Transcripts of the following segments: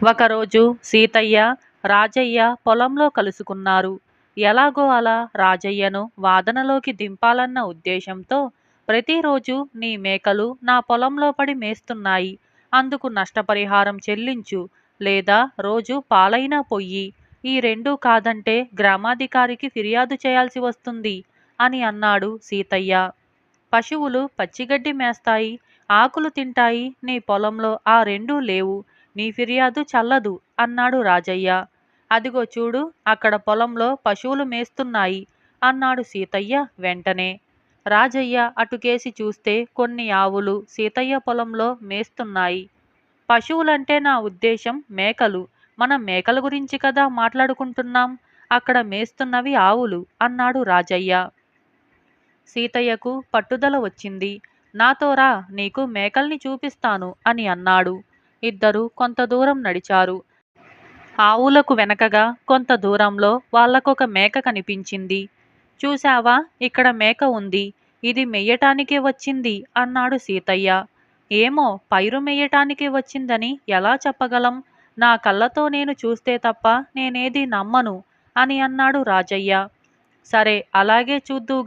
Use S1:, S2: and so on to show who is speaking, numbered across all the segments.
S1: ఒకరోజు సీతయ్య రాజయ్య పొలంలో కలుసుకున్నారు. ఎలాగో అలా రాజయ్యను వాదనలోకి దింపాలన్న ఉద్దేశంతో ప్రతిరోజు నీ మేకలు నా పొలంలో పడి మేస్తున్నాయి. అందుకు నష్టపరిహారం చెల్లించు. లేదా రోజు పాలైనా పొయ్యి. ఈ రెండూ కాదంటే గ్రామాధికారికి ఫిర్యాదు చేయాల్సి వస్తుంది అని అన్నాడు సీతయ్య. పశువులు పచ్చిగడ్డి మేస్తాయి ఆకులు తింటాయి నీ పొలంలో ఆ రెండూ లేవు. నీ ఫిర్యాదు చల్లదు అన్నాడు రాజయ్య. అదిగో చూడు అక్కడ పొలంలో పశువులు మేస్తున్నాయి అన్నాడు సీతయ్య వెంటనే. రాజయ్య అటుకేసి చూస్తే కొన్ని ఆవులు సీతయ్య పొలంలో మేస్తున్నాయి. పశువులంటే నా ఉద్దేశం మేకలు. మనం మేకల గురించి కదా మాట్లాడుకుంటున్నాం? అక్కడ మేస్తున్నవి ఆవులు అన్నాడు రాజయ్య. సీతయ్యకు పట్టుదల వచ్చింది. నాతో రా నీకు మేకల్ని చూపిస్తాను అని అన్నాడు. ఇద్దరూ కొంత దూరం నడిచారు. ఆవులకు వెనకగా కొంత దూరంలో వాళ్ళకొక మేక కనిపించింది. చూశావా? ఇక్కడ మేక ఉంది. ఇది మెయ్యటానికే వచ్చింది అన్నాడు సీతయ్య. ఏమో పైరు మెయ్యటానికి వచ్చిందని ఎలా చెప్పగలం? నా కళ్ళతో నేను చూస్తే తప్ప నేనేది నమ్మను అని అన్నాడు రాజయ్య. సరే అలాగే చూద్దువు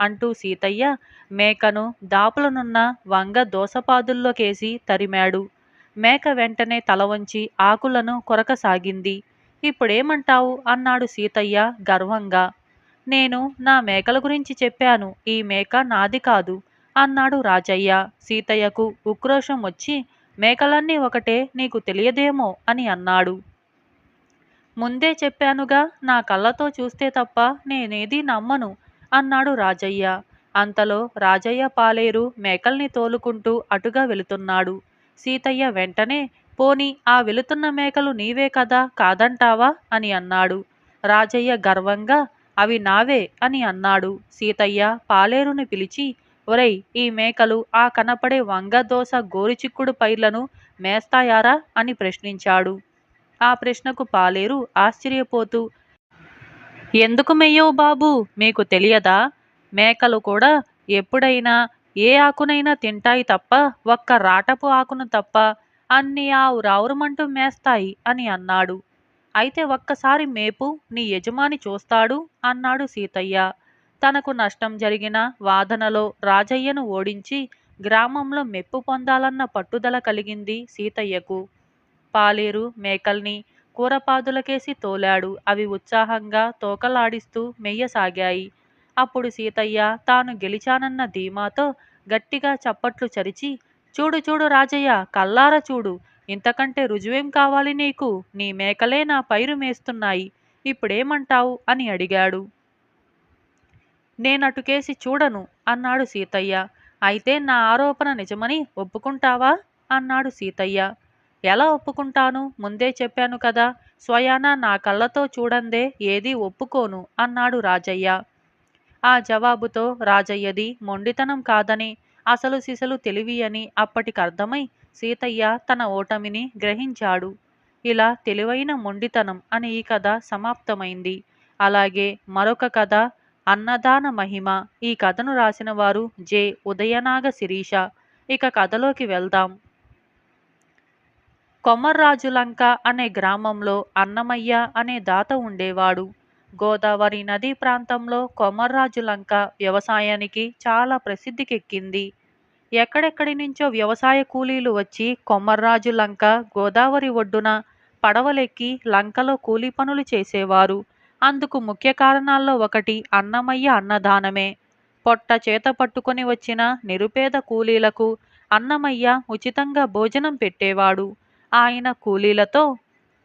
S1: అంటూ సీతయ్య మేకను దాపులనున్న వంగ దోసపాదుల్లోకేసి తరిమాడు. మేక వెంటనే తల వంచి ఆకులను కొరకసాగింది. ఇప్పుడేమంటావు? అన్నాడు సీతయ్య గర్వంగా. నేను నా మేకల గురించి చెప్పాను. ఈ మేక నాది కాదు అన్నాడు రాజయ్య. సీతయ్యకు ఉక్రోషం వచ్చి మేకలన్నీ ఒకటే నీకు తెలియదేమో అని అన్నాడు. ముందే చెప్పానుగా నా కళ్ళతో చూస్తే తప్ప నేనేది నమ్మను అన్నాడు రాజయ్య. అంతలో రాజయ్య పాలేరు మేకల్ని తోలుకుంటూ అటుగా వెళుతున్నాడు. సీతయ్య వెంటనే పోని ఆ వెళుతున్న మేకలు నీవే కదా కాదంటావా? అని అన్నాడు. రాజయ్య గర్వంగా అవి నావే అని అన్నాడు. సీతయ్య పాలేరుని పిలిచి ఒరై ఈ మేకలు ఆ కనపడే వంగదోస గోరిచిక్కుడు పైర్లను మేస్తాయారా? అని ప్రశ్నించాడు. ఆ ప్రశ్నకు పాలేరు ఆశ్చర్యపోతూ ఎందుకు మెయ్యవు బాబు? మీకు తెలియదా? మేకలు కూడా ఎప్పుడైనా ఏ ఆకునైనా తింటాయి తప్ప ఒక్క రాటపు ఆకును తప్ప అన్ని ఆవురావురమంటూ మేస్తాయి అని అన్నాడు. అయితే ఒక్కసారి మేపు నీ యజమాని చూస్తాడు అన్నాడు సీతయ్య. తనకు నష్టం జరిగిన వాదనలో రాజయ్యను ఓడించి గ్రామంలో మెప్పు పొందాలన్న పట్టుదల కలిగింది సీతయ్యకు. పాలేరు మేకల్ని కూరపాదులకేసి తోలాడు. అవి ఉత్సాహంగా తోకలాడిస్తూ మెయ్యసాగాయి అప్పుడు సీతయ్య తాను గెలిచానన్న ధీమాతో గట్టిగా చప్పట్లు చరిచి చూడు చూడు రాజయ్య కల్లార చూడు ఇంతకంటే రుజువేం కావాలి నీకు? నీ మేకలే నా పైరు మేస్తున్నాయి ఇప్పుడేమంటావు? అని అడిగాడు. నేనటుకేసి చూడను అన్నాడు సీతయ్య. అయితే నా ఆరోపణ నిజమని ఒప్పుకుంటావా? అన్నాడు సీతయ్య. ఎలా ఒప్పుకుంటాను? ముందే చెప్పాను కదా స్వయానా నా కళ్ళతో చూడందే ఏదీ ఒప్పుకోను అన్నాడు రాజయ్య. ఆ జవాబుతో రాజయ్యది మొండితనం కాదని అసలు సిసలు తెలివి అని అప్పటికర్థమై సీతయ్య తన ఓటమిని గ్రహించాడు. ఇలా తెలివైన మొండితనం అని ఈ కథ సమాప్తమైంది. అలాగే మరొక కథ అన్నదాన మహిమ. ఈ కథను రాసిన వారు జె. ఉదయనాగ శిరీష. ఇక కథలోకి వెళ్దాం. కొమర్రాజులంక అనే గ్రామంలో అన్నమయ్య అనే దాత ఉండేవాడు. గోదావరి నదీ ప్రాంతంలో కొమర్రాజు లంక వ్యవసాయానికి చాలా ప్రసిద్ధికెక్కింది. ఎక్కడెక్కడి నుంచో వ్యవసాయ కూలీలు వచ్చి కొమర్రాజు లంక గోదావరి ఒడ్డున పడవలెక్కి లంకలో కూలీ పనులు చేసేవారు. అందుకు ముఖ్య కారణాల్లో ఒకటి అన్నమయ్య అన్నదానమే. పొట్ట చేత పట్టుకొని వచ్చిన నిరుపేద కూలీలకు అన్నమయ్య ఉచితంగా భోజనం పెట్టేవాడు. ఆయన కూలీలతో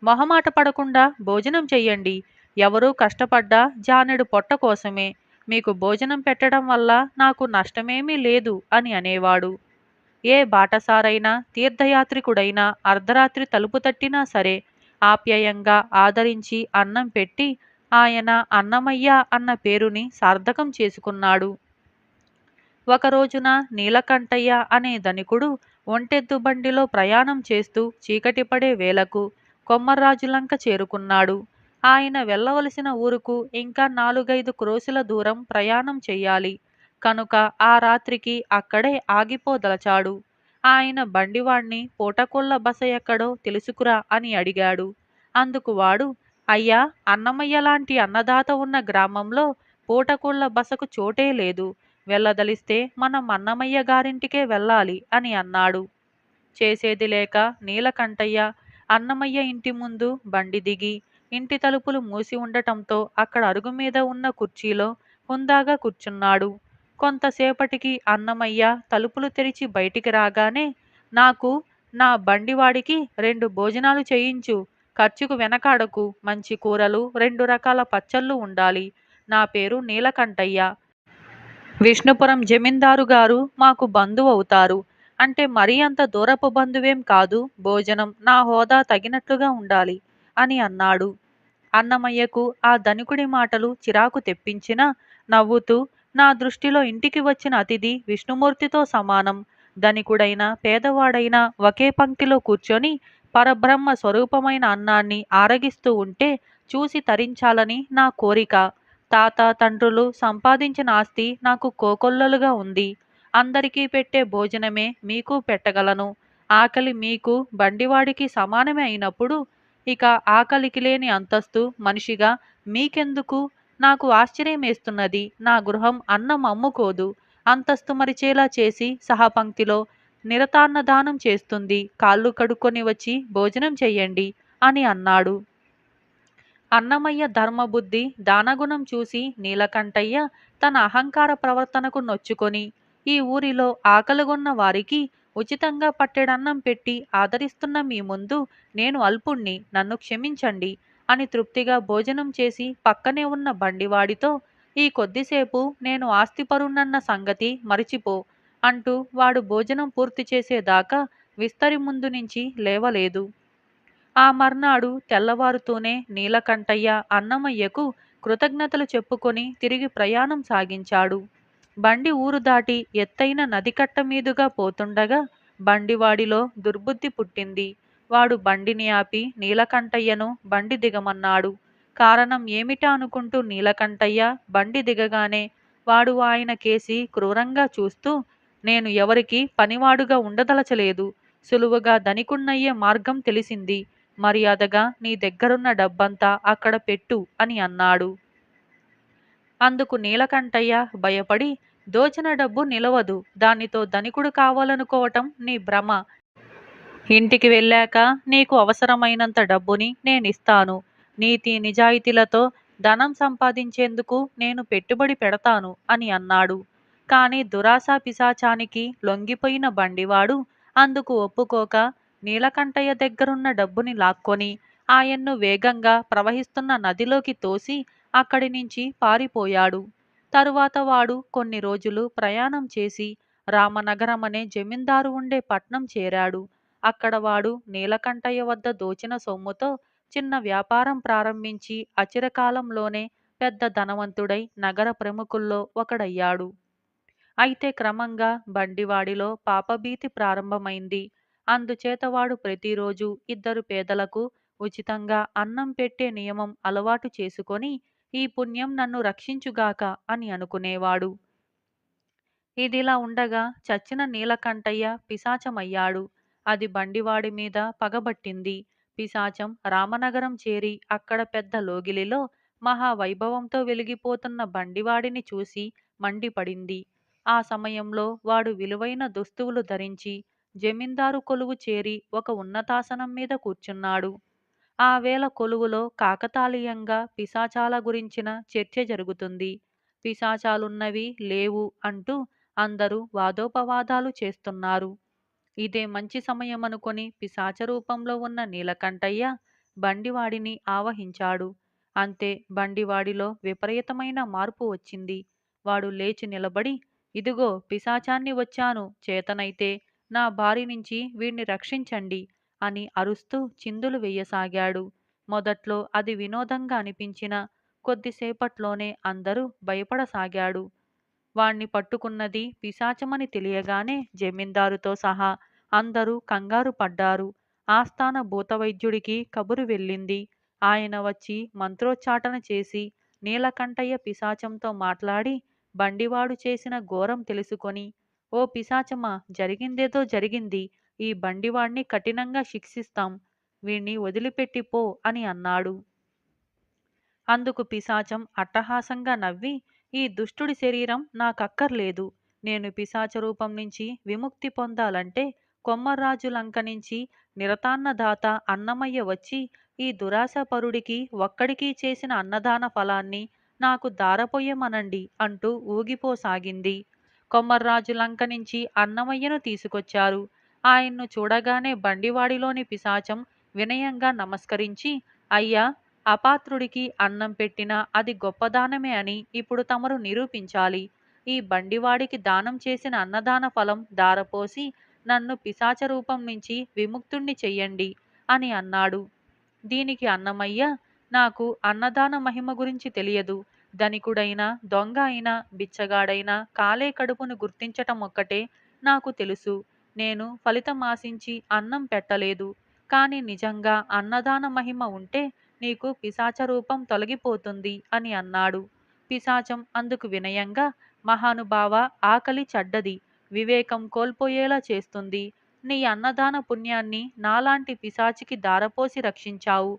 S1: మొహమాట పడకుండా భోజనం చెయ్యండి. ఎవరూ కష్టపడ్డా జానెడు పొట్ట కోసమే. మీకు భోజనం పెట్టడం వల్ల నాకు నష్టమేమీ లేదు అని అనేవాడు. ఏ బాటసారైనా తీర్థయాత్రికుడైనా అర్ధరాత్రి తలుపు తట్టినా సరే ఆప్యాయంగా ఆదరించి అన్నం పెట్టి ఆయన అన్నమయ్య అన్న పేరుని సార్థకం చేసుకున్నాడు. ఒకరోజున నీలకంఠయ్య అనే ధనికుడు ఒంటెద్దు బండిలో ప్రయాణం చేస్తూ చీకటిపడే వేలకు కొమ్మర్రాజులంక చేరుకున్నాడు. ఆయన వెళ్ళవలసిన ఊరుకు ఇంకా నాలుగైదు క్రోసుల దూరం ప్రయాణం చెయ్యాలి. కనుక ఆ రాత్రికి అక్కడే ఆగిపోదలచాడు. ఆయన బండివాణ్ణి పూటకొల్ల బస ఎక్కడో తెలుసుకురా అని అడిగాడు. అందుకు వాడు అయ్యా అన్నమయ్య లాంటి అన్నదాత ఉన్న గ్రామంలో పూటకోళ్ళ బసకు చోటే లేదు. వెళ్ళదలిస్తే మనం అన్నమయ్య గారింటికే వెళ్ళాలి అని అన్నాడు. చేసేది లేక నీలకంఠయ్య అన్నమయ్య ఇంటి ముందు బండి దిగి ఇంటి తలుపులు మూసి ఉండటంతో అక్కడ అరుగు మీద ఉన్న కుర్చీలో హుందాగా కూర్చున్నాడు. కొంతసేపటికి అన్నమయ్య తలుపులు తెరిచి బయటికి రాగానే నాకు నా బండివాడికి రెండు భోజనాలు చేయించు. ఖర్చుకు వెనకాడకు. మంచి కూరలు రెండు రకాల పచ్చళ్ళు ఉండాలి. నా పేరు నీలకంఠయ్య. విష్ణుపురం జమీందారు గారు మాకు బంధువు అవుతారు. అంటే మరీ అంత దూరపు బంధువేం కాదు. భోజనం నా హోదా తగినట్లుగా ఉండాలి. అని అన్నాడు. అన్నమయ్యకు ఆ ధనికుడి మాటలు చిరాకు తెప్పించినా నవ్వుతూ నా దృష్టిలో ఇంటికి వచ్చిన అతిథి విష్ణుమూర్తితో సమానం. ధనికుడైన పేదవాడైనా ఒకే పంక్తిలో కూర్చొని పరబ్రహ్మ స్వరూపమైన అన్నాన్ని ఆరగిస్తూ ఉంటే చూసి తరించాలని నా కోరిక. తాత తండ్రులు సంపాదించిన ఆస్తి నాకు కోకొల్లలుగా ఉంది. అందరికీ పెట్టే భోజనమే మీకు పెట్టగలను. ఆకలి మీకు బండివాడికి సమానమే అయినప్పుడు ఇక ఆకలికి లేని అంతస్తు మనిషిగా మీకెందుకు? నాకు ఆశ్చర్యమేస్తున్నది. నా గృహం అన్నం అమ్ముకోదు. అంతస్తు మరిచేలా చేసి సహపంక్తిలో నిరతాన్నదానం చేస్తుంది. కాళ్ళు కడుక్కొని వచ్చి భోజనం చెయ్యండి అని అన్నాడు. అన్నమయ్య ధర్మబుద్ధి దానగుణం చూసి నీలకంఠయ్య తన అహంకార ప్రవర్తనకు నొచ్చుకొని ఈ ఊరిలో ఆకలిగొన్న వారికి ఉచితంగా పట్టెడన్నం పెట్టి ఆదరిస్తున్న మీ ముందు నేను అల్పుణ్ణి నన్ను క్షమించండి అని తృప్తిగా భోజనం చేసి పక్కనే ఉన్న బండివాడితో ఈ కొద్దిసేపు నేను ఆస్తిపరున్నన్న సంగతి మరిచిపో అంటూ వాడు భోజనం పూర్తి చేసేదాకా విస్తరి ముందు నుంచి లేవలేదు. ఆ మర్నాడు తెల్లవారుతూనే నీలకంఠయ్య అన్నమయ్యకు కృతజ్ఞతలు చెప్పుకొని తిరిగి ప్రయాణం సాగించాడు. బండి ఊరు దాటి ఎత్తైన నదికట్ట మీదుగా పోతుండగా బండివాడిలో దుర్బుద్ధి పుట్టింది. వాడు బండిని ఆపి నీలకంఠయ్యను బండి దిగమన్నాడు. కారణం ఏమిటా అనుకుంటూ నీలకంఠయ్య బండి దిగగానే వాడు ఆయన కేసి క్రూరంగా చూస్తూ నేను ఎవరికి పనివాడుగా ఉండదలచలేదు. సులువుగా ధనికున్నయ్యే మార్గం తెలిసింది. మర్యాదగా నీ దగ్గరున్న డబ్బంతా అక్కడ పెట్టు అని అన్నాడు. అందుకు నీలకంఠయ్య భయపడి దోచిన డబ్బు నిలవదు. దానితో ధనికుడు కావాలనుకోవటం నీ భ్రమ. ఇంటికి వెళ్ళాక నీకు అవసరమైనంత డబ్బుని నేనిస్తాను. నీతి నిజాయితీలతో ధనం సంపాదించేందుకు నేను పెట్టుబడి పెడతాను అని అన్నాడు. కానీ దురాశ పిశాచానికి లొంగిపోయిన బండివాడు అందుకు ఒప్పుకోక నీలకంఠయ్య దగ్గరున్న డబ్బుని లాక్కొని ఆయన్ను వేగంగా ప్రవహిస్తున్న నదిలోకి తోసి అక్కడి నుంచి పారిపోయాడు. తరువాత వాడు కొన్ని రోజులు ప్రయాణం చేసి రామనగరం అనే జమీందారు ఉండే పట్నం చేరాడు. అక్కడ వాడు నీలకంఠయ్య వద్ద దోచిన సొమ్ముతో చిన్న వ్యాపారం ప్రారంభించి అచిరకాలంలోనే పెద్ద ధనవంతుడై నగర ప్రముఖుల్లో ఒకడయ్యాడు. అయితే క్రమంగా బండివాడిలో పాపభీతి ప్రారంభమైంది. అందుచేత వాడు ప్రతిరోజు ఇద్దరు పేదలకు ఉచితంగా అన్నం పెట్టే నియమం అలవాటు చేసుకొని ఈ పుణ్యం నన్ను రక్షించుగాక అని అనుకునేవాడు. ఇదిలా ఉండగా చచ్చిన నీలకంఠయ్య పిశాచమయ్యాడు. అది బండివాడి మీద పగబట్టింది. పిశాచం రామనగరం చేరి అక్కడ పెద్ద లోగిలిలో మహావైభవంతో వెలిగిపోతున్న బండివాడిని చూసి మండిపడింది. ఆ సమయంలో వాడు విలువైన దుస్తువులు ధరించి జమీందారు కొలువు చేరి ఒక ఉన్నతాసనం మీద కూర్చున్నాడు. ఆ వేళ కొలువులో కాకతాళీయంగా పిశాచాల గురించిన చర్చ జరుగుతుంది. పిశాచాలున్నవి లేవు అంటూ అందరూ వాదోపవాదాలు చేస్తున్నారు. ఇదే మంచి సమయం అనుకొని పిశాచ రూపంలో ఉన్న నీలకంఠయ్య బండివాడిని ఆవహించాడు. అంతే బండివాడిలో విపరీతమైన మార్పు వచ్చింది. వాడు లేచి నిలబడి ఇదిగో పిశాచాన్ని వచ్చాను. చేతనైతే నా బారి నుంచి వీణ్ణి రక్షించండి. అని అరుస్తూ చిందులు వేయసాగాడు. మొదట్లో అది వినోదంగా అనిపించిన కొద్దిసేపట్లోనే అందరూ భయపడసాగాడు. వాణ్ణి పట్టుకున్నది పిశాచమని తెలియగానే జమీందారుతో సహా అందరూ కంగారు పడ్డారు. ఆస్థాన భూతవైద్యుడికి కబురు వెళ్ళింది. ఆయన వచ్చి మంత్రోచ్చాటన చేసి నీలకంఠయ్య పిశాచంతో మాట్లాడి బండివాడు చేసిన ఘోరం తెలుసుకొని ఓ పిశాచమా జరిగిందేదో జరిగింది. ఈ బండివాణ్ణి కఠినంగా శిక్షిస్తాం. వీణ్ణి వదిలిపెట్టి పో అని అన్నాడు. అందుకు పిశాచం అట్టహాసంగా నవ్వి ఈ దుష్టుడి శరీరం నాకక్కర్లేదు. నేను పిశాచ రూపం నుంచి విముక్తి పొందాలంటే కొమ్మర్రాజు లంక నుంచి నిరతాన్నదాత అన్నమయ్య వచ్చి ఈ దురాశపరుడికి ఒక్కడికి చేసిన అన్నదాన ఫలాన్ని నాకు దారపోయమనండి అంటూ ఊగిపోసాగింది. కొమ్మర్రాజు లంక నుంచి అన్నమయ్యను తీసుకొచ్చారు. ఆయన్ను చూడగానే బండివాడిలోని పిశాచం వినయంగా నమస్కరించి అయ్యా అపాత్రుడికి అన్నం పెట్టినా అది గొప్పదానమే అని ఇప్పుడు తమరు నిరూపించాలి. ఈ బండివాడికి దానం చేసిన అన్నదాన ఫలం దారపోసి నన్ను పిశాచ రూపం నుంచి విముక్తుణ్ణి చెయ్యండి అని అన్నాడు. దీనికి అన్నమయ్య నాకు అన్నదాన మహిమ గురించి తెలియదు. ధనికుడైనా దొంగ అయినా బిచ్చగాడైనా కాలే కడుపును గుర్తించటం ఒక్కటే నాకు తెలుసు. నేను ఫలితం ఆశించి అన్నం పెట్టలేదు. కానీ నిజంగా అన్నదాన మహిమ ఉంటే నీకు పిశాచ రూపం తొలగిపోతుంది అని అన్నాడు. పిశాచం అందుకు వినయంగా మహానుభావ ఆకలి చెడ్డది వివేకం కోల్పోయేలా చేస్తుంది. నీ అన్నదాన పుణ్యాన్ని నాలాంటి పిశాచికి దారపోసి రక్షించావు.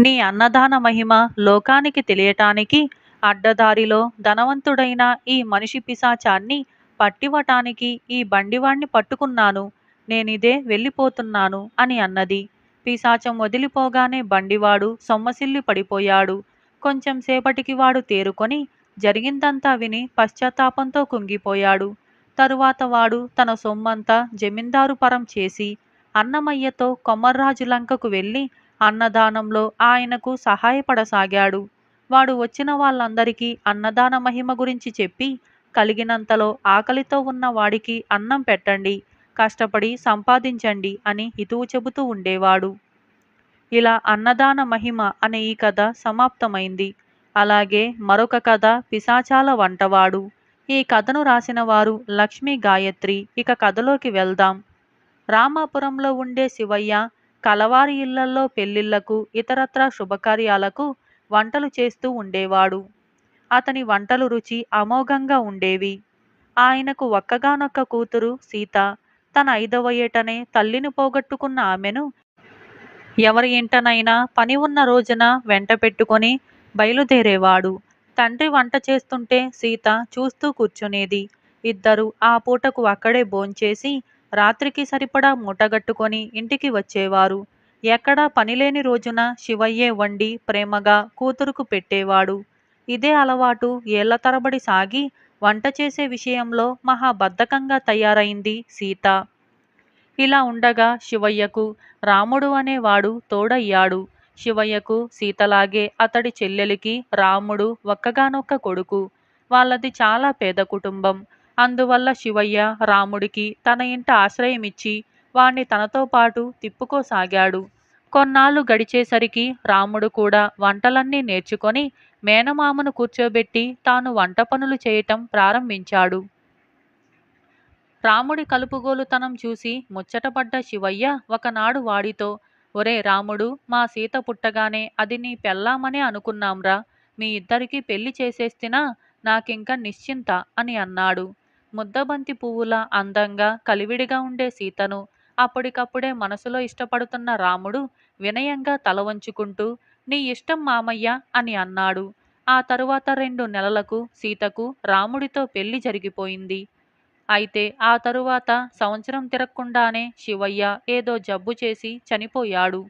S1: నీ అన్నదాన మహిమ లోకానికి తెలియటానికి అడ్డదారిలో ధనవంతుడైన ఈ మనిషి పిశాచాన్ని పట్టివటానికి ఈ బండివాణ్ణి పట్టుకున్నాను. నేనిదే వెళ్ళిపోతున్నాను అని అన్నది. పిశాచం వదిలిపోగానే బండివాడు సొమ్మసిల్లి పడిపోయాడు. కొంచెం సేపటికి వాడు తేరుకొని జరిగిందంతా విని పశ్చాత్తాపంతో కుంగిపోయాడు. తరువాత వాడు తన సొమ్మంతా జమీందారు పరం చేసి అన్నమయ్యతో కొమర్రాజు లంకకు వెళ్ళి అన్నదానంలో ఆయనకు సహాయపడసాగాడు. వాడు వచ్చిన వాళ్ళందరికీ అన్నదాన మహిమ గురించి చెప్పి కలిగినంతలో ఆకలితో ఉన్న వాడికి అన్నం పెట్టండి కష్టపడి సంపాదించండి అని హితువు చెబుతూ ఉండేవాడు. ఇలా అన్నదాన మహిమ అనే ఈ కథ సమాప్తమైంది. అలాగే మరొక కథ పిశాచాల వంటవాడు. ఈ కథను రాసిన వారు లక్ష్మీ గాయత్రి. ఇక కథలోకి వెళ్దాం. రామాపురంలో ఉండే శివయ్య కలవారి ఇళ్ళల్లో పెళ్ళిళ్ళకు ఇతరత్రా శుభకార్యాలకు వంటలు చేస్తూ ఉండేవాడు. అతని వంటలు రుచి అమోఘంగా ఉండేవి. ఆయనకు ఒక్కగానొక్క కూతురు సీత. తన ఐదవ ఏటనే తల్లిని పోగొట్టుకున్న ఆమెను ఎవరి ఇంటనైనా పని ఉన్న రోజున వెంట పెట్టుకొని బయలుదేరేవాడు. తండ్రి వంట చేస్తుంటే సీత చూస్తూ కూర్చునేది. ఇద్దరు ఆ పూటకు అక్కడే భోంచేసి రాత్రికి సరిపడా మూటగట్టుకొని ఇంటికి వచ్చేవారు. ఎక్కడా పనిలేని రోజున శివయ్యే వండి ప్రేమగా కూతురుకు పెట్టేవాడు. ఇదే అలవాటు ఏళ్ళ తరబడి సాగి వంట చేసే విషయంలో మహాబద్ధకంగా తయారైంది సీత. ఇలా ఉండగా శివయ్యకు రాముడు అనేవాడు తోడయ్యాడు. శివయ్యకు సీతలాగే అతడి చెల్లెలికి రాముడు ఒక్కగానొక్క కొడుకు. వాళ్ళది చాలా పేద కుటుంబం. అందువల్ల శివయ్య రాముడికి తన ఇంట ఆశ్రయమిచ్చి వాణ్ణి తనతో పాటు తిప్పుకోసాగాడు. కొన్నాళ్ళు గడిచేసరికి రాముడు కూడా వంటలన్నీ నేర్చుకొని మేనమామను కూర్చోబెట్టి తాను వంట పనులు చేయటం ప్రారంభించాడు. రాముడి కలుపుగోలుతనం చూసి ముచ్చటపడ్డ శివయ్య ఒకనాడు వాడితో ఒరే రాముడు మా సీత పుట్టగానే అది నీ పెళ్ళామనే అనుకున్నాంరా. మీ ఇద్దరికీ పెళ్ళి చేసేస్తినా? నాకింక నిశ్చింత అని అన్నాడు. ముద్దబంతి పువ్వుల అందంగా కలివిడిగా ఉండే సీతను అప్పటికప్పుడే మనసులో ఇష్టపడుతున్న రాముడు వినయంగా తల వంచుకుంటూ నీ ఇష్టం మామయ్య అని అన్నాడు. ఆ తరువాత రెండు నెలలకు సీతకు రాముడితో పెళ్ళి జరిగిపోయింది. అయితే ఆ తరువాత సంవత్సరం తిరగకుండానే శివయ్య ఏదో జబ్బు చేసి చనిపోయాడు.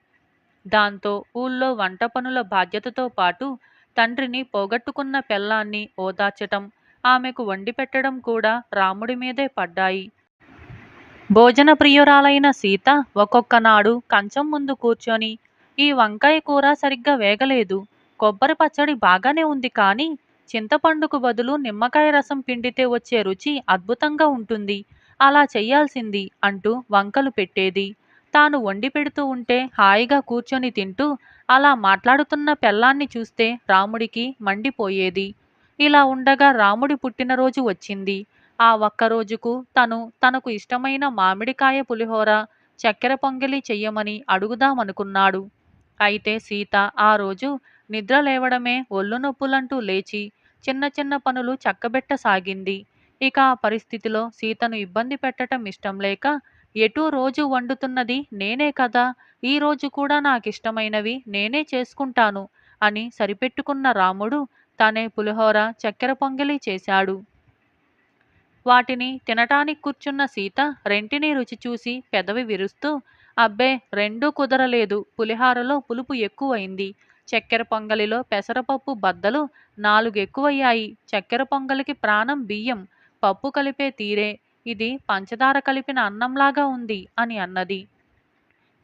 S1: దాంతో ఊళ్ళో వంట పనుల బాధ్యతతో పాటు తండ్రిని పోగొట్టుకున్న పెళ్ళాన్ని ఓదార్చటం ఆమెకు వండి పెట్టడం కూడా రాముడి మీదే పడ్డాయి. భోజన ప్రియురాలైన సీత ఒక్కొక్కనాడు కంచం ముందు కూర్చొని ఈ వంకాయ కూర సరిగ్గా వేగలేదు. కొబ్బరి పచ్చడి బాగానే ఉంది కానీ చింతపండుకు బదులు నిమ్మకాయ రసం పిండితే వచ్చే రుచి అద్భుతంగా ఉంటుంది. అలా చెయ్యాల్సింది అంటూ వంకలు పెట్టేది. తాను వండి పెడుతూ ఉంటే హాయిగా కూర్చొని తింటూ అలా మాట్లాడుతున్న పెళ్ళాన్ని చూస్తే రాముడికి మండిపోయేది. ఇలా ఉండగా రాముడి పుట్టినరోజు వచ్చింది. ఆ ఒక్క రోజుకు తను తనకు ఇష్టమైన మామిడికాయ పులిహోర చక్కెర పొంగలి చెయ్యమని అడుగుదామనుకున్నాడు. అయితే సీత ఆ రోజు నిద్ర లేవడమే ఒళ్ళు నొప్పులంటూ లేచి చిన్న చిన్న పనులు చక్కబెట్టసాగింది. ఇక ఆ పరిస్థితిలో సీతను ఇబ్బంది పెట్టటం ఇష్టం లేక ఎటూ రోజు వండుతున్నది నేనే కదా ఈ రోజు కూడా నాకిష్టమైనవి నేనే చేసుకుంటాను అని సరిపెట్టుకున్న రాముడు తనే పులిహోర చక్కెర పొంగలి చేశాడు. వాటిని తినటానికి కూర్చున్న సీత రెంటిని రుచి చూసి పెదవి విరుస్తూ అబ్బే రెండూ కుదరలేదు. పులిహారలో పులుపు ఎక్కువైంది. చక్కెర పొంగలిలో పెసరపప్పు బద్దలు నాలుగెక్కువయ్యాయి. చక్కెర పొంగలికి ప్రాణం బియ్యం. పప్పు కలిపే తీరే. ఇది పంచదార కలిపిన అన్నంలాగా ఉంది అని అన్నది.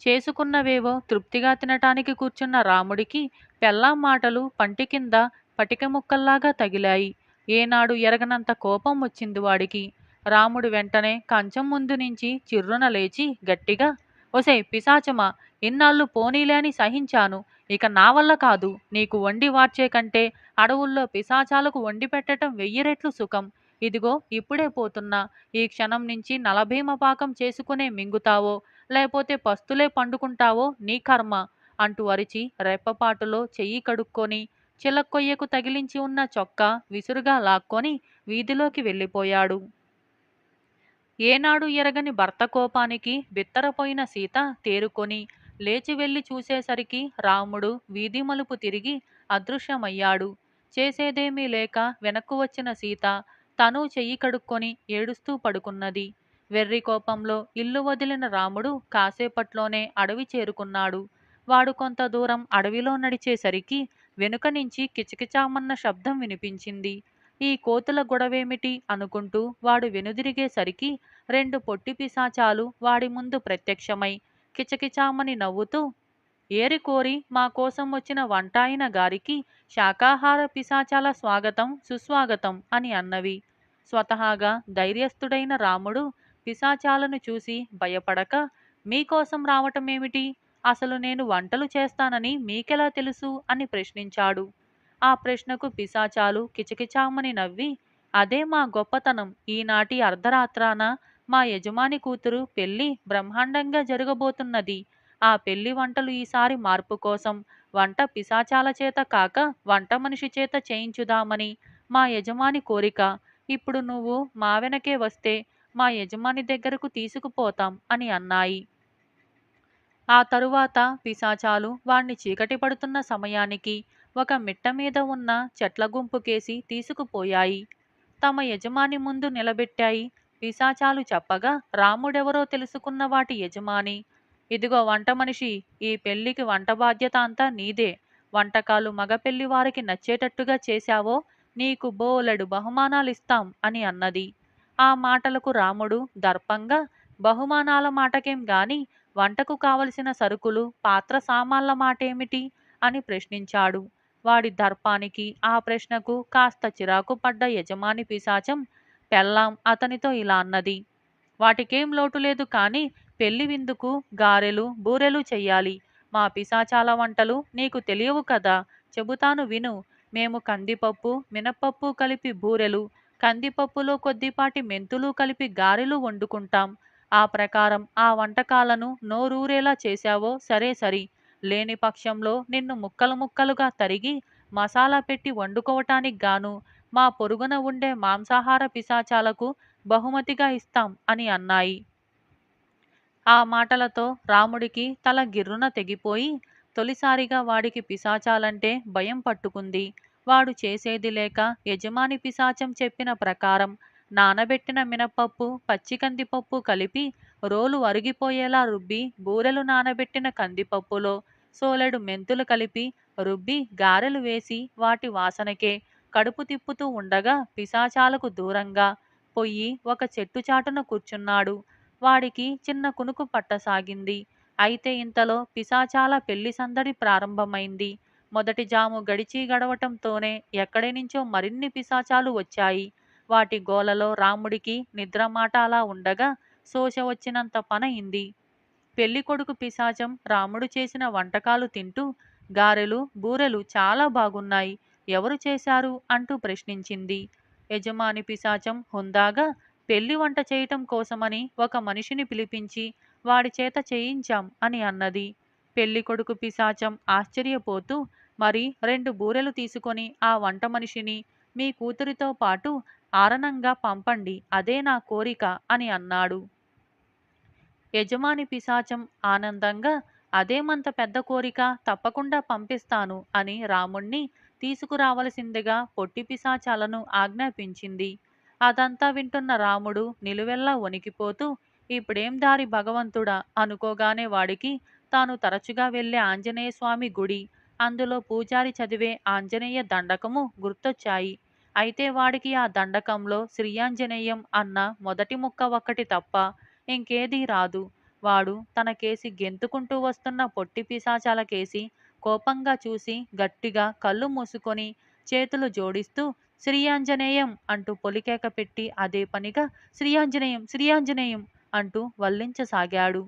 S1: చేసుకున్నవేవో తృప్తిగా తినటానికి కూర్చున్న రాముడికి పెళ్ళాం మాటలు పంటి కింద పటిక ముక్కల్లాగా తగిలాయి. ఏనాడు ఎరగనంత కోపం వచ్చింది వాడికి. రాముడు వెంటనే కంచం ముందు నుంచి చిర్రున లేచి గట్టిగా ఒసే పిశాచమా ఇన్నాళ్ళు పోనీలేని సహించాను. ఇక నా వల్ల కాదు నీకు వండి వార్చే కంటే అడవుల్లో పిశాచాలకు వండి పెట్టడం వెయ్యి రెట్లు సుఖం. ఇదిగో ఇప్పుడే పోతున్నా. ఈ క్షణం నుంచి నలభీమ పాకం చేసుకునే మింగుతావో లేకపోతే పస్తులే పండుకుంటావో నీ కర్మ అంటూ అరిచి రెప్పపాటులో చెయ్యి కడుక్కొని చిలక్కొయ్యకు తగిలించి ఉన్న చొక్కా విసురుగా లాక్కొని వీధిలోకి వెళ్ళిపోయాడు. ఏనాడు ఎరగని భర్త కోపానికి బిత్తరపోయిన సీత తేరుకొని లేచి వెళ్ళి చూసేసరికి రాముడు వీధి మలుపు తిరిగి అదృశ్యమయ్యాడు. చేసేదేమీ లేక వెనక్కు వచ్చిన సీత తను చెయ్యి కడుక్కొని ఏడుస్తూ పడుకున్నది. వెర్రి కోపంలో ఇల్లు వదిలిన రాముడు కాసేపట్లోనే అడవి చేరుకున్నాడు. వాడు కొంత దూరం అడవిలో నడిచేసరికి వెనుక నుంచి కిచకిచామన్న శబ్దం వినిపించింది. ఈ కోతుల గొడవేమిటి అనుకుంటూ వాడు వెనుదిరిగేసరికి రెండు పొట్టి పిశాచాలు వాడి ముందు ప్రత్యక్షమై కిచకిచామని నవ్వుతూ ఏరి కోరి మా కోసం వచ్చిన వంటాయిన గారికి శాకాహార పిశాచాల స్వాగతం సుస్వాగతం అని అన్నవి. స్వతహాగా ధైర్యస్థుడైన రాముడు పిశాచాలను చూసి భయపడక మీకోసం రావటమేమిటి? అసలు నేను వంటలు చేస్తానని మీకెలా తెలుసు? అని ప్రశ్నించాడు. ఆ ప్రశ్నకు పిశాచాలు కిచకిచామని నవ్వి అదే మా గొప్పతనం. ఈనాటి అర్ధరాత్రాన మా యజమాని కూతురు పెళ్ళి బ్రహ్మాండంగా జరగబోతున్నది. ఆ పెళ్ళి వంటలు ఈసారి మార్పు కోసం వంట పిశాచాల చేత కాక వంట మనిషి చేత చేయించుదామని మా యజమాని కోరిక. ఇప్పుడు నువ్వు మా వెనకే వస్తే మా యజమాని దగ్గరకు తీసుకుపోతాం అని అన్నాయి. ఆ తరువాత పిశాచాలు వాణ్ణి చీకటి పడుతున్న సమయానికి ఒక మిట్ట మీద ఉన్న చెట్ల గుంపుకేసి తీసుకుపోయాయి. తమ యజమాని ముందు నిలబెట్టాయి. పిశాచాలు చెప్పగా రాముడెవరో తెలుసుకున్న వాటి యజమాని. ఇదిగో వంట మనిషి ఈ పెళ్ళికి వంట బాధ్యత అంతా నీదే. వంటకాలు మగపెళ్ళి వారికి నచ్చేటట్టుగా చేశావో నీకు బోలెడు బహుమానాలిస్తాం అని అన్నది. ఆ మాటలకు రాముడు దర్పంగా బహుమానాల మాటకేం గాని వంటకు కావలసిన సరుకులు పాత్ర సామాన్ల మాటేమిటి? అని ప్రశ్నించాడు. వాడి దర్పానికి ఆ ప్రశ్నకు కాస్త చిరాకు పడ్డ యజమాని పిశాచం పెళ్ళాం అతనితో ఇలా అన్నది. వాటికేం లోటు లేదు కానీ పెళ్ళి విందుకు గారెలు బూరెలు చెయ్యాలి. మా పిశాచాల వంటలు నీకు తెలియవు కదా. చెబుతాను విను. మేము కందిపప్పు మినప్పప్పు కలిపి బూరెలు కందిపప్పులో కొద్దిపాటి మెంతులు కలిపి గారెలు వండుకుంటాం. ఆ ప్రకారం ఆ వంటకాలను నోరూరేలా చేశావో సరే సరి. లేని పక్షంలో నిన్ను ముక్కలు ముక్కలుగా తరిగి మసాలా పెట్టి వండుకోవటానికి గాను మా పొరుగున ఉండే మాంసాహార పిశాచాలకు బహుమతిగా ఇస్తాం అని అన్నాయి. ఆ మాటలతో రాముడికి తల గిర్రున తెగిపోయి తొలిసారిగా వాడికి పిశాచాలంటే భయం పట్టుకుంది. వాడు చేసేది లేక యజమాని పిశాచం చెప్పిన ప్రకారం నానబెట్టిన మినపప్పు పచ్చి కందిపప్పు కలిపి రోలు అరిగిపోయేలా రుబ్బి బూరెలు నానబెట్టిన కందిపప్పులో సోలెడు మెంతులు కలిపి రుబ్బి గారెలు వేసి వాటి వాసనకే కడుపు తిప్పుతూ ఉండగా పిశాచాలకు దూరంగా పొయ్యి ఒక చెట్టు చాటున కూర్చున్నాడు. వాడికి చిన్న కునుకు పట్టసాగింది అయితే ఇంతలో పిశాచాల పెళ్ళి సందడి ప్రారంభమైంది. మొదటి జాము గడిచి గడవటంతోనే ఎక్కడి నుంచో మరిన్ని పిశాచాలు వచ్చాయి. వాటి గోలలో రాముడికి నిద్రమాట అలా ఉండగా శోష వచ్చినంత పనయింది. పెళ్ళి కొడుకు పిశాచం రాముడు చేసిన వంటకాలు తింటూ గారెలు బూరెలు చాలా బాగున్నాయి. ఎవరు చేశారు? అంటూ ప్రశ్నించింది. యజమాని పిశాచం హుందాగా పెళ్ళి వంట చేయటం కోసమని ఒక మనిషిని పిలిపించి వాడి చేత చేయించాం అని అన్నది. పెళ్ళి కొడుకు పిశాచం ఆశ్చర్యపోతూ మరి రెండు బూరెలు తీసుకొని ఆ వంట మనిషిని మీ కూతురితో పాటు ఆరణంగా పంపండి అదే నా కోరిక అని అన్నాడు. యజమాని పిశాచం ఆనందంగా అదేమంత పెద్ద కోరిక? తప్పకుండా పంపిస్తాను అని రాముణ్ణి తీసుకురావలసిందిగా పొట్టి పిశాచాలను ఆజ్ఞాపించింది. అదంతా వింటున్న రాముడు నిలువెల్లా వణికిపోతూ ఇప్పుడేం దారి భగవంతుడా? అనుకోగానే వాడికి తాను తరచుగా వెళ్ళే ఆంజనేయ స్వామి గుడి. అందులో పూజారి చదివే ఆంజనేయ దండకము గుర్తొచ్చాయి. అయితే వాడికి ఆ దండకంలో శ్రీయాంజనేయం అన్న మొదటి ముక్క ఒక్కటి తప్ప ఇంకేదీ రాదు. వాడు తన కేసి గెంతుకుంటూ వస్తున్న పొట్టి పిశాచాల కేసి కోపంగా చూసి గట్టిగా కళ్ళు మూసుకొని చేతులు జోడిస్తూ శ్రీయాంజనేయం అంటూ పొలికేక పెట్టి అదే పనిగా శ్రీయాంజనేయం శ్రీయాంజనేయం అంటూ వల్లించసాగాడు.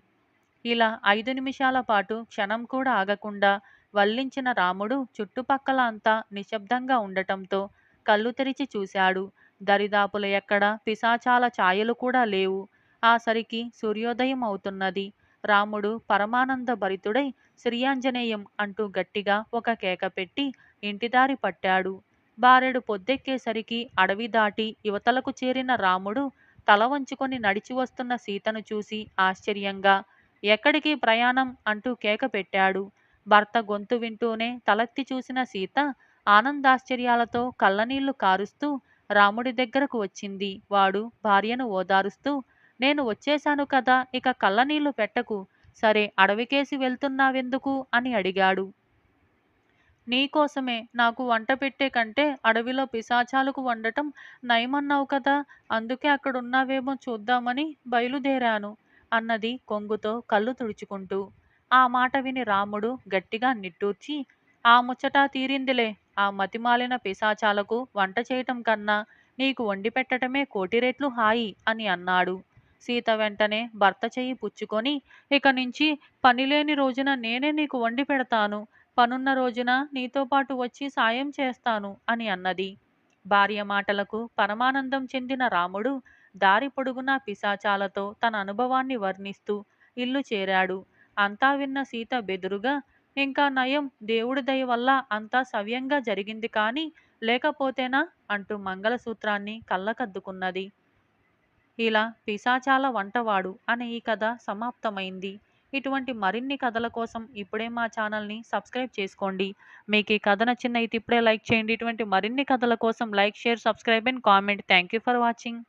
S1: ఇలా ఐదు నిమిషాల పాటు క్షణం కూడా ఆగకుండా వల్లించిన రాముడు చుట్టుపక్కల అంతా నిశ్శబ్దంగా ఉండటంతో కళ్ళు తెరిచి చూశాడు. దరిదాపుల ఎక్కడ పిశాచాల ఛాయలు కూడా లేవు. ఆ సరికి సూర్యోదయం అవుతున్నది. రాముడు పరమానంద భరితుడై శ్రీయాంజనేయం అంటూ గట్టిగా ఒక కేక పెట్టి ఇంటిదారి పట్టాడు. బారెడు పొద్దెక్కేసరికి అడవి దాటి యువతలకు చేరిన రాముడు తల వంచుకొని నడిచి వస్తున్న సీతను చూసి ఆశ్చర్యంగా ఎక్కడికి ప్రయాణం అంటూ కేక పెట్టాడు. భర్త గొంతు వింటూనే తలెత్తి చూసిన సీత ఆనందాశ్చర్యాలతో కళ్ళనీళ్ళు కారుస్తూ రాముడి దగ్గరకు వచ్చింది. వాడు భార్యను ఓదారుస్తూ నేను వచ్చేశాను కదా ఇక కళ్ళనీళ్ళు పెట్టకు. సరే అడవికేసి వెళ్తున్నావెందుకు? అని అడిగాడు. నీకోసమే నాకు వంట పెట్టే కంటే అడవిలో పిశాచాలకు వండటం నయమన్నావు కదా అందుకే అక్కడున్నావేమో చూద్దామని బయలుదేరాను అన్నది కొంగుతో కళ్ళు తుడుచుకుంటూ. ఆ మాట విని రాముడు గట్టిగా నిట్టూర్చి ఆ ముచ్చట తీరిందిలే. ఆ మతిమాలిన పిశాచాలకు వంట చేయటం కన్నా నీకు వండి పెట్టటమే కోటి రెట్లు హాయి అని అన్నాడు. సీత వెంటనే భర్త చెయ్యి పుచ్చుకొని ఇక నుంచి పనిలేని రోజున నేనే నీకు వండి పెడతాను. పనున్న రోజున నీతో పాటు వచ్చి సాయం చేస్తాను అని అన్నది. భార్య మాటలకు పరమానందం చెందిన రాముడు దారి పొడుగునా పిశాచాలతో తన అనుభవాన్ని వర్ణిస్తూ ఇల్లు చేరాడు. అంతా విన్న సీత బెదురుగా ఇంకా నయం దేవుడి దయ వల్ల అంతా సవ్యంగా జరిగింది కానీ లేకపోతేనా? అంటూ మంగళసూత్రాన్ని కళ్ళకద్దుకున్నది. ఇలా పిశాచాల వంటవాడు అనే ఈ కథ సమాప్తమైంది. ఇటువంటి మరిన్ని కథల కోసం ఇప్పుడే మా ఛానల్ని సబ్స్క్రైబ్ చేసుకోండి. మీకు ఈ కథ నచ్చిందైతే ఇప్పుడే లైక్ చేయండి. ఇటువంటి మరిన్ని కథల కోసం like share subscribe and comment. Thank you for watching.